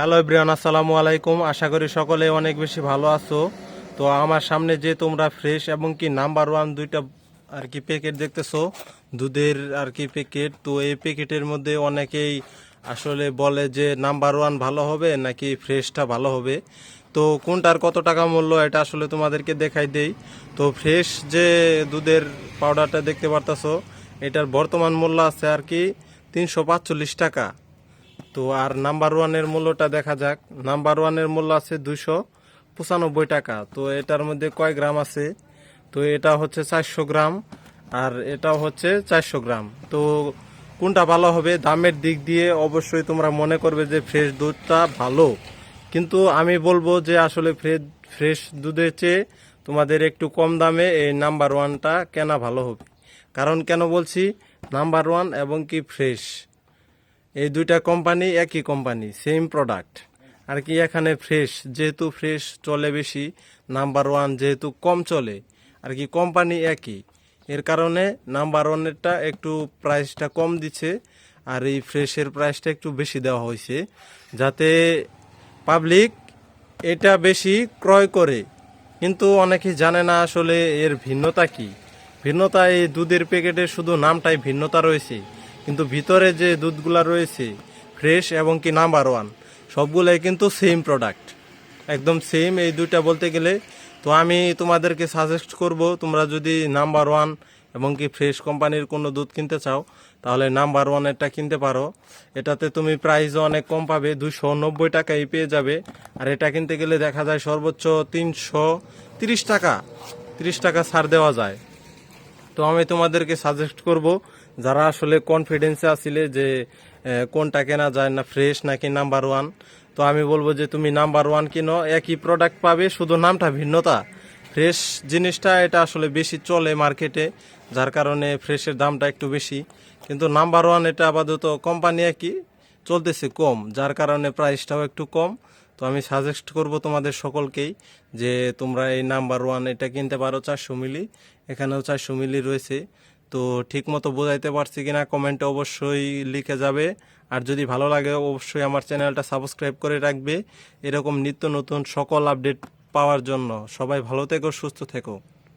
Hello everyone, আসসালামু আলাইকুম। আশা করি সকলে অনেক বেশি ভালো আছো। তো আমার সামনে যে তোমরা ফ্রেশ এবং কি নাম্বার ওয়ান দুইটা আর কি প্যাকেট দেখতেছো, দুধের আর কি প্যাকেট তো এই প্যাকেটের মধ্যে অনেকেই আসলে বলে যে নাম্বার ওয়ান ভালো হবে নাকি ফ্রেশটা ভালো হবে। তো কোনটার কত টাকা মূল্য এটা আসলে তোমাদেরকে দেখাই দেই। তো ফ্রেশ যে দুধের পাউডারটা দেখতে পারতাছো, এটার বর্তমান মূল্য আছে আর কি তিনশো টাকা। তো আর নাম্বার ওয়ানের মূল্যটা দেখা যাক। নাম্বার ওয়ানের মূল্য আছে দুশো পঁচানব্বই টাকা। তো এটার মধ্যে কয় গ্রাম আছে? তো এটা হচ্ছে চারশো গ্রাম আর এটা হচ্ছে চারশো গ্রাম। তো কোনটা ভালো হবে? দামের দিক দিয়ে অবশ্যই তোমরা মনে করবে যে ফ্রেশ দুধটা ভালো। কিন্তু আমি বলব যে আসলে ফ্রেশ ফ্রেশ দুধের চেয়ে তোমাদের একটু কম দামে এই নাম্বার ওয়ানটা কেনা ভালো হবে। কারণ কেন বলছি? নাম্বার ওয়ান এবং কি ফ্রেশ। এই দুইটা কোম্পানি একই কোম্পানি সেম প্রোডাক্ট আর কি এখানে ফ্রেশ যেহেতু ফ্রেশ চলে বেশি নাম্বার ওয়ান যেহেতু কম চলে, আর কি কোম্পানি একই। এর কারণে নাম্বার ওয়ানেরটা একটু প্রাইসটা কম দিচ্ছে, আর এই ফ্রেশের প্রাইসটা একটু বেশি দেওয়া হয়েছে, যাতে পাবলিক এটা বেশি ক্রয় করে। কিন্তু অনেকে জানে না আসলে এর ভিন্নতা কি। ভিন্নতা এই দুধের প্যাকেটে শুধু নামটাই ভিন্নতা রয়েছে। কিন্তু ভিতরে যে দুধগুলা রয়েছে ফ্রেশ এবং কি নাম্বার ওয়ান সবগুলাই কিন্তু সেম প্রোডাক্ট একদম সেম এই দুইটা বলতে গেলে। তো আমি তোমাদেরকে সাজেস্ট করব, তোমরা যদি নাম্বার ওয়ান এবং কি ফ্রেশ কোম্পানির কোনো দুধ কিনতে চাও, তাহলে নাম্বার ওয়ানেরটা কিনতে পারো। এটাতে তুমি প্রাইসও অনেক কম পাবে দুশো নব্বই টাকায় পেয়ে যাবে। আর এটা কিনতে গেলে দেখা যায় সর্বোচ্চ তিনশো তিরিশ টাকা তিরিশ টাকা ছাড় দেওয়া যায়। তো আমি তোমাদেরকে সাজেস্ট করব যারা আসলে কনফিডেন্সে আসলে যে কোনটা কেনা যায় না ফ্রেশ নাকি নাম্বার ওয়ান তো আমি বলব যে তুমি নাম্বার ওয়ান কিনো, একই প্রোডাক্ট পাবে, শুধু নামটা ভিন্নতা। ফ্রেশ জিনিসটা, এটা আসলে বেশি চলে মার্কেটে যার কারণে ফ্রেশের দামটা একটু বেশি। কিন্তু নাম্বার ওয়ান এটা আপাতত কোম্পানি একই, চলতেছে কম, যার কারণে প্রাইসটাও একটু কম। তো আমি সাজেস্ট করব তোমাদের সকলকেই যে, তোমরা এই নাম্বার ওয়ান এটা কিনতে পারো চারশো মিলি, এখানেও চারশো মিলি রয়েছে। তো ঠিক মতো বোঝাইতে পারছি কিনা, কমেন্টে অবশ্যই লিখে যাবে। আর যদি ভালো লাগে, অবশ্যই আমার চ্যানেলটা সাবস্ক্রাইব করে রাখবে। এরকম নিত্য নতুন সকল আপডেট পাওয়ার জন্য। সবাই ভালো থেকো, সুস্থ থেকো।